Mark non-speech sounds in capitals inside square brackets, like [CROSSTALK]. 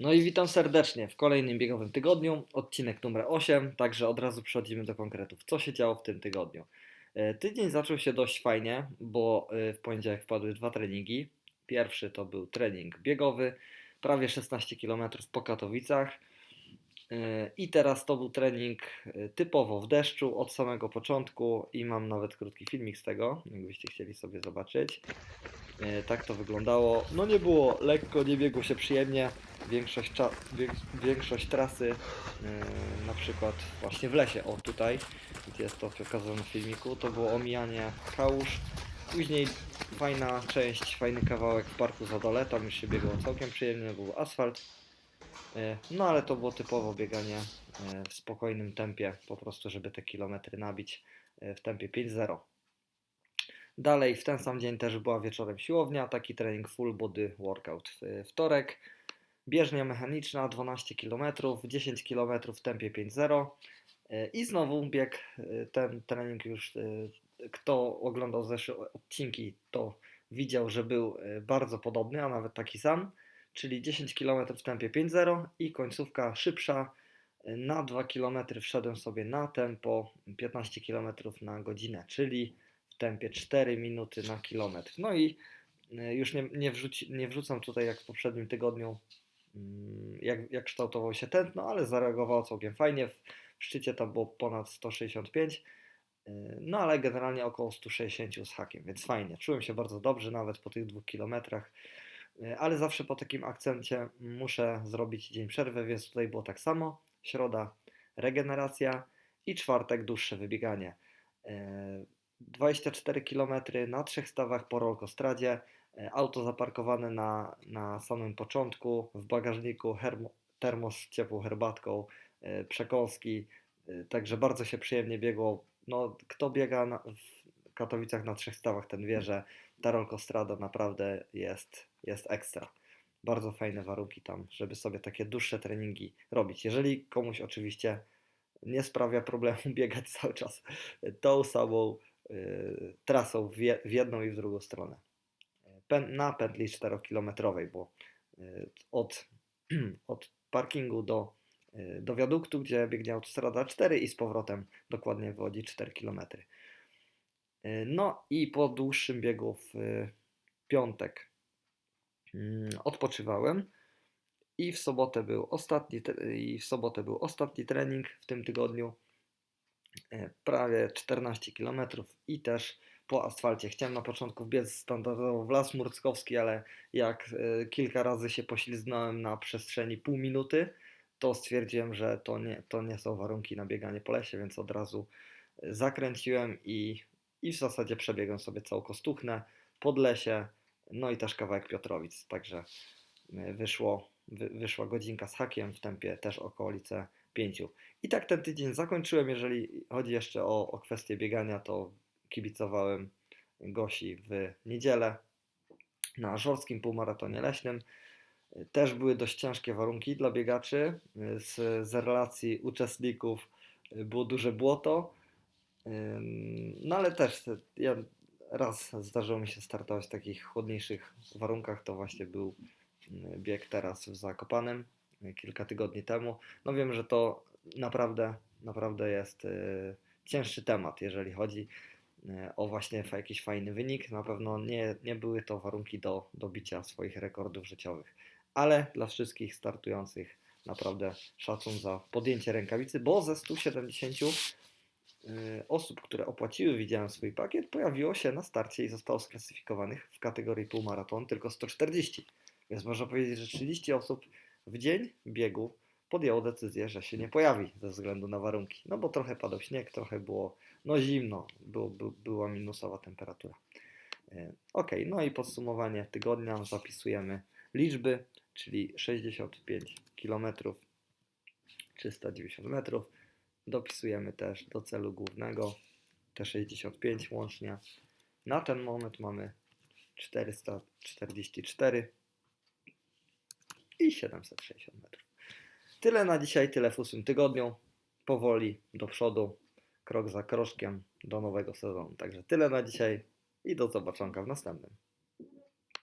No i witam serdecznie w kolejnym biegowym tygodniu, odcinek numer 8, także od razu przechodzimy do konkretów. Co się działo w tym tygodniu? E, Tydzień zaczął się dość fajnie, bo e, w poniedziałek wpadły dwa treningi. Pierwszy to był trening biegowy, prawie 16 km po Katowicach. E, I teraz to był trening typowo w deszczu od samego początku i mam nawet krótki filmik z tego, jakbyście chcieli sobie zobaczyć. Tak to wyglądało. No nie było lekko, nie biegło się przyjemnie. Większość, cza- większość trasy, e, na przykład właśnie w lesie, o tutaj, gdzie jest to pokazane w filmiku, to było omijanie kałuż. Później fajna część, fajny kawałek w parku Zadole, tam już się biegło całkiem przyjemnie, był asfalt. E, No ale to było typowo bieganie e, w spokojnym tempie, po prostu żeby te kilometry nabić e, w tempie 5.0. Dalej w ten sam dzień też była wieczorem siłownia, taki trening full body workout w wtorek. Bieżnia mechaniczna 12 km, 10 km w tempie 5.0 E, i znowu bieg, e, ten trening już, e, kto oglądał zeszłe odcinki, to widział, że był bardzo podobny, a nawet taki sam, czyli 10 km w tempie 5.0 i końcówka szybsza. Na 2 km wszedłem sobie na tempo 15 km na godzinę, czyli w tempie 4 minuty na kilometr. No i już nie, nie, wrzuci, nie wrzucam tutaj jak w poprzednim tygodniu, jak, jak kształtował się tętno, ale zareagowało całkiem fajnie. W, szczycie tam było ponad 165, e, no ale generalnie około 160 z hakiem, więc fajnie. Czułem się bardzo dobrze nawet po tych dwóch kilometrach, e, ale zawsze po takim akcencie muszę zrobić dzień przerwy, więc tutaj było tak samo. Środa regeneracja i czwartek dłuższe wybieganie. E, 24 km na trzech stawach po rolkostradzie, auto zaparkowane na, na samym początku, w bagażniku hermo, termos z ciepłą herbatką, e, przekąski, e, także bardzo się przyjemnie biegło. No, kto biega na, w Katowicach na trzech stawach, ten wie, że ta rolkostrada naprawdę jest, jest ekstra. Bardzo fajne warunki tam, żeby sobie takie dłuższe treningi robić. Jeżeli komuś oczywiście nie sprawia problemu [LAUGHS] biegać cały czas tą samą y, trasą w, je, w jedną i w drugą stronę. Na pętli 4-kilometrowej, bo y, od, [CLEARS THROAT] od parkingu do, y, do wiaduktu, gdzie biegnie autostrada 4 i z powrotem dokładnie wychodzi 4 km. No i po dłuższym biegu w y, piątek mm, odpoczywałem i w sobotę był ostatni i w sobotę był ostatni trening w tym tygodniu. Prawie 14 km i też po asfalcie. Chciałem na początku biec standardowo w las murckowski, ale jak e, kilka razy się poślizgnąłem na przestrzeni pół minuty, to stwierdziłem, że to nie, to nie są warunki na bieganie po lesie, więc od razu e, zakręciłem i, i w zasadzie przebiegłem sobie całą Kostuchnę, Podlesie, no i też kawałek Piotrowic. Także e, wyszło, wy, wyszła godzinka z hakiem w tempie też okolice 5. I tak ten tydzień zakończyłem. Jeżeli chodzi jeszcze o, o kwestię biegania, to kibicowałem Gosi w niedzielę na żorskim półmaratonie leśnym. Też były dość ciężkie warunki dla biegaczy. Z, z relacji uczestników było duże błoto. No ale też te- ja raz zdarzyło mi się startować w takich chłodniejszych warunkach. To właśnie był y, bieg teraz w Zakopanem y, kilka tygodni temu. No wiem, że to naprawdę, naprawdę jest y, cięższy temat, jeżeli chodzi o właśnie jakiś fajny wynik. Na pewno nie, nie były to warunki do, do bicia swoich rekordów życiowych. Ale dla wszystkich startujących naprawdę szacun za podjęcie rękawicy, bo ze 170 y, osób, które opłaciły, widziałem swój pakiet, pojawiło się na starcie i zostało sklasyfikowanych w kategorii półmaraton tylko 140. Więc można powiedzieć, że 30 osób w dzień biegu podjęło decyzję, że się nie pojawi ze względu na warunki. No bo trochę padał śnieg, trochę było no zimno, było, by, była minusowa temperatura. Ok, no i podsumowanie tygodnia zapisujemy liczby, czyli 65 km, 390 metrów. Dopisujemy też do celu głównego te 65 łącznie. Na ten moment mamy 444 i 760 metrów. Tyle na dzisiaj, tyle w ósmym tygodniu. Powoli do przodu, krok za kroczkiem do nowego sezonu. Także tyle na dzisiaj i do zobaczonka w następnym.